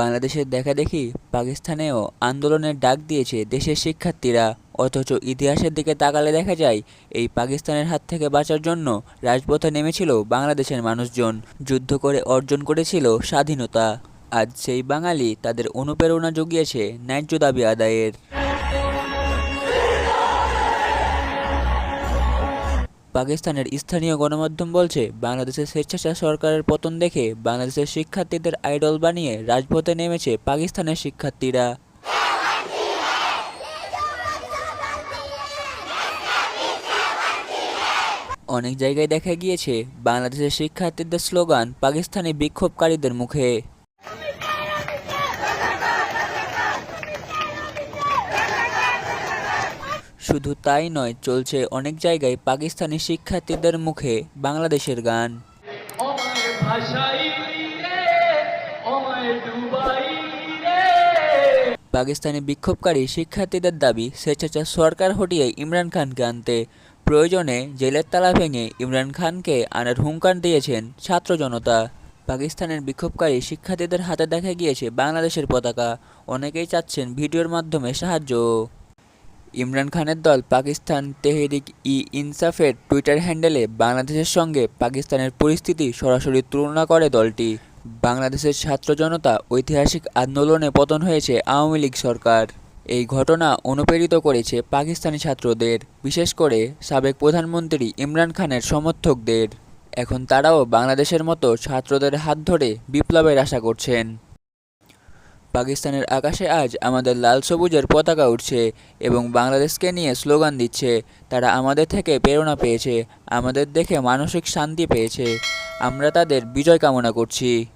বাংলাদেশের দেখা দেখি পাকিস্তানেও আন্দোলনের ডাক দিয়েছে দেশের শিক্ষার্থীরা। অথচ ইতিহাসের দিকে তাকালে দেখা যায়, এই পাকিস্তানের হাত থেকে বাঁচার জন্য রাজপথে নেমেছিল বাংলাদেশের মানুষজন। যুদ্ধ করে অর্জন করেছিল স্বাধীনতা। আজ সেই বাঙালি তাদের অনুপ্রেরণা জুগিয়েছে ন্যায্য দাবি আদায়ের। পাকিস্তানের স্থানীয় গণমাধ্যম বলছে, বাংলাদেশের স্বেচ্ছাচার সরকারের পতন দেখে বাংলাদেশের শিক্ষার্থীদের আইডল বানিয়ে রাজপথে নেমেছে পাকিস্তানের শিক্ষার্থীরা। অনেক জায়গায় দেখা গিয়েছে, বাংলাদেশের শিক্ষার্থীদের স্লোগান, পাকিস্তানি বিক্ষোভকারীদের মুখে। শুধু তাই নয় চলছে অনেক জায়গায় পাকিস্তানি শিক্ষার্থীদের মুখে বাংলাদেশের গান। পাকিস্তানি বিক্ষোভকারী শিক্ষার্থীদের দাবি স্বেচ্ছাচার সরকার হটিয়ে ইমরান খানকে আনতে। প্রয়োজনে জেলের তালা ভেঙে ইমরান খানকে আনার হুঙ্কার দিয়েছেন ছাত্র জনতা। পাকিস্তানের বিক্ষোভকারী শিক্ষার্থীদের হাতে দেখা গিয়েছে বাংলাদেশের পতাকা। অনেকেই চাচ্ছেন ভিডিওর মাধ্যমে সাহায্য। ইমরান খানের দল পাকিস্তান তেহরিক ই ইনসাফের টুইটার হ্যান্ডেলে বাংলাদেশের সঙ্গে পাকিস্তানের পরিস্থিতি সরাসরি তুলনা করে দলটি। বাংলাদেশের ছাত্র জনতা ঐতিহাসিক আন্দোলনে পতন হয়েছে আওয়ামী লীগ সরকার। এই ঘটনা অনুপ্রেরিত করেছে পাকিস্তানি ছাত্রদের, বিশেষ করে সাবেক প্রধানমন্ত্রী ইমরান খানের সমর্থকদের। এখন তারাও বাংলাদেশের মতো ছাত্রদের হাত ধরে বিপ্লবের আশা করছেন। পাকিস্তানের আকাশে আজ আমাদের লাল সবুজের পতাকা উঠছে এবং বাংলাদেশকে নিয়ে স্লোগান দিচ্ছে। তারা আমাদের থেকে প্রেরণা পেয়েছে, আমাদের দেখে মানসিক শান্তি পেয়েছে। আমরা তাদের বিজয় কামনা করছি।